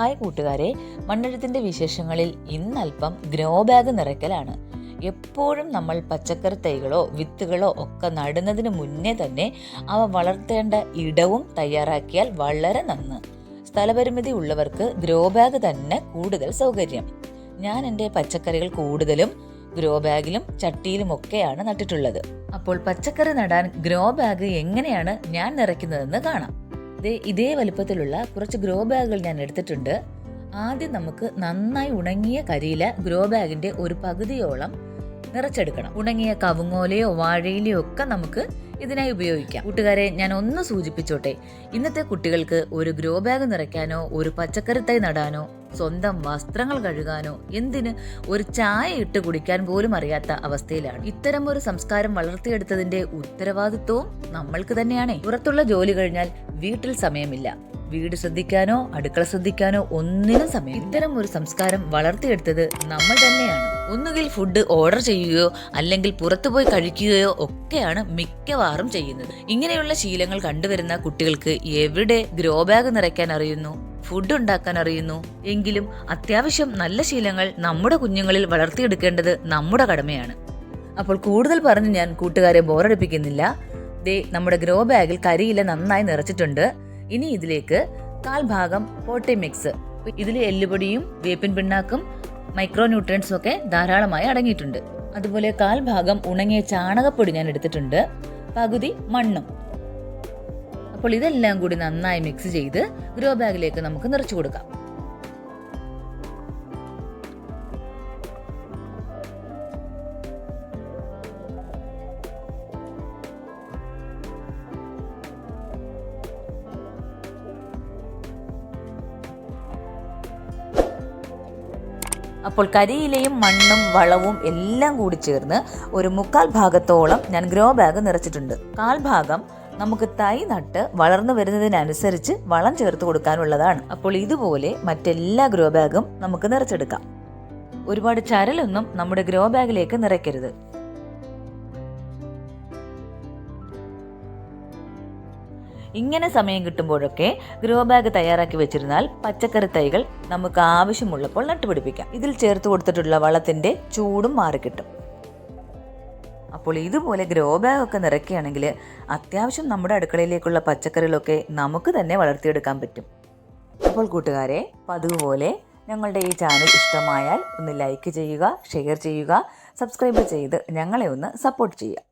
Hi കൂട്ടുകാരെ. മണ്ണെഴുത്തിന്റെ വിശേഷങ്ങളിൽ ഇന്നൽപ്പം ഗ്രോ ബാഗ് നിറയ്ക്കലാണ്. എപ്പോഴും നമ്മൾ പച്ചക്കറി തൈകളോ വിത്തുകളോ ഒക്കെ നടുന്നതിന് മുന്നേ തന്നെ അവ വളർത്തേണ്ട ഇടവും തയ്യാറാക്കിയാൽ വളരെ നന്ന്. സ്ഥലപരിമിതി ഉള്ളവർക്ക് ഗ്രോ ബാഗ് തന്നെ കൂടുതൽ സൗകര്യം. ഞാൻ എന്റെ പച്ചക്കറികൾ കൂടുതലും ഗ്രോ ബാഗിലും ചട്ടിയിലും ഒക്കെയാണ് നട്ടിട്ടുള്ളത്. അപ്പോൾ പച്ചക്കറി നടാൻ ഗ്രോ ബാഗ് എങ്ങനെയാണ് ഞാൻ നിറയ്ക്കുന്നതെന്ന് കാണാം. ഇതേ വലുപ്പത്തിലുള്ള കുറച്ച് ഗ്രോ ബാഗുകൾ ഞാൻ എടുത്തിട്ടുണ്ട്. ആദ്യം നമുക്ക് നന്നായി ഉണങ്ങിയ കരിയില ഗ്രോ ബാഗിന്റെ ഒരു പകുതിയോളം നിറച്ചെടുക്കണം. ഉണങ്ങിയ കവുങ്ങോലയോ വാഴയിലയോ ഒക്കെ നമുക്ക് ഇതിനായി ഉപയോഗിക്കാം. കൂട്ടുകാരെ ഞാൻ ഒന്ന് സൂചിപ്പിച്ചോട്ടെ. ഇന്നത്തെ കുട്ടികൾക്ക് ഒരു ഗ്രോ ബാഗ് നിറയ്ക്കാനോ ഒരു പച്ചക്കറി തൈ നടാനോ സ്വന്തം വസ്ത്രങ്ങൾ കഴുകാനോ എന്തിന് ഒരു ചായ ഇട്ട് കുടിക്കാൻ പോലും അറിയാത്ത അവസ്ഥയിലാണ്. ഇത്തരം ഒരു സംസ്കാരം വളർത്തിയെടുത്തതിന്റെ ഉത്തരവാദിത്വവും നമ്മൾക്ക് തന്നെയാണേ. പുറത്തുള്ള ജോലി കഴിഞ്ഞാൽ വീട്ടിൽ സമയമില്ല. വീട് ശ്രദ്ധിക്കാനോ അടുക്കള ശ്രദ്ധിക്കാനോ ഒന്നിനും സമയം ഇത്തരം ഒരു സംസ്കാരം വളർത്തിയെടുത്തത് നമ്മൾ തന്നെയാണ്. ഒന്നുകിൽ ഫുഡ് ഓർഡർ ചെയ്യുകയോ അല്ലെങ്കിൽ പുറത്തുപോയി കഴിക്കുകയോ ഒക്കെയാണ് മിക്കവാറും ചെയ്യുന്നത്. ഇങ്ങനെയുള്ള ശീലങ്ങൾ കണ്ടുവരുന്ന കുട്ടികൾക്ക് എവിടെ ഗ്രോ ബാഗ് നിറയ്ക്കാൻ അറിയുന്നു? ഫുഡ് ഉണ്ടാക്കാൻ അറിയുന്നു? എങ്കിലും അത്യാവശ്യം നല്ല ശീലങ്ങൾ നമ്മുടെ കുഞ്ഞുങ്ങളിൽ വളർത്തിയെടുക്കേണ്ടത് നമ്മുടെ കടമയാണ്. അപ്പോൾ കൂടുതൽ പറഞ്ഞ് ഞാൻ കൂട്ടുകാരെ ബോറടിപ്പിക്കുന്നില്ല ദേ നമ്മുടെ ഗ്രോ ബാഗിൽ കരിയില നന്നായി നിറച്ചിട്ടുണ്ട്. ഇനി ഇതിലേക്ക് കാൽ ഭാഗം പോട്ടി മിക്സ് ഇതിൽ എല്ലുപൊടിയും വേപ്പിൻ പിണ്ണാക്കും മൈക്രോ ന്യൂട്രിയൻസും ഒക്കെ ധാരാളമായി അടങ്ങിയിട്ടുണ്ട്. അതുപോലെ കാൽ ഭാഗം ഉണങ്ങിയ ചാണകപ്പൊടി ഞാൻ എടുത്തിട്ടുണ്ട്. പകുതി മണ്ണും. അപ്പോൾ ഇതെല്ലാം കൂടി നന്നായി മിക്സ് ചെയ്ത് ഗ്രോ ബാഗിലേക്ക് നമുക്ക് നിറച്ചു കൊടുക്കാം. അപ്പോൾ കരിയിലയും മണ്ണും വളവും എല്ലാം കൂടി ചേർന്ന് ഒരു മുക്കാൽ ഭാഗത്തോളം ഞാൻ ഗ്രോ ബാഗ് നിറച്ചിട്ടുണ്ട്. കാൽഭാഗം നമുക്ക് തൈ നട്ട് വളർന്നു വരുന്നതിനനുസരിച്ച് വളം ചേർത്ത് കൊടുക്കാനുള്ളതാണ്. അപ്പോൾ ഇതുപോലെ മറ്റെല്ലാ ഗ്രോ ബാഗും നമുക്ക് നിറച്ചെടുക്കാം. ഒരുപാട് ചരലൊന്നും നമ്മുടെ ഗ്രോ ബാഗിലേക്ക് നിറയ്ക്കരുത്. ഇങ്ങനെ സമയം കിട്ടുമ്പോഴൊക്കെ ഗ്രോ ബാഗ് തയ്യാറാക്കി വെച്ചിരുന്നാൽ പച്ചക്കറി തൈകൾ നമുക്ക് ആവശ്യമുള്ളപ്പോൾ നട്ടുപിടിപ്പിക്കാം. ഇതിൽ ചേർത്ത് കൊടുത്തിട്ടുള്ള വളത്തിന്റെ ചൂടും മാറിക്കിട്ടും. അപ്പോൾ ഇതുപോലെ ഗ്രോ ബാഗ് ഒക്കെ നിറയ്ക്കുകയാണെങ്കിൽ അത്യാവശ്യം നമ്മുടെ അടുക്കളയിലേക്കുള്ള പച്ചക്കറികളൊക്കെ നമുക്ക് തന്നെ വളർത്തിയെടുക്കാൻ പറ്റും. അപ്പോൾ കൂട്ടുകാരെ പതിവ് പോലെ ഞങ്ങളുടെ ഈ ചാനൽ ഇഷ്ടമായാൽ ഒന്ന് ലൈക്ക് ചെയ്യുക ഷെയർ ചെയ്യുക സബ്സ്ക്രൈബ് ചെയ്ത് ഞങ്ങളെ ഒന്ന് സപ്പോർട്ട് ചെയ്യുക.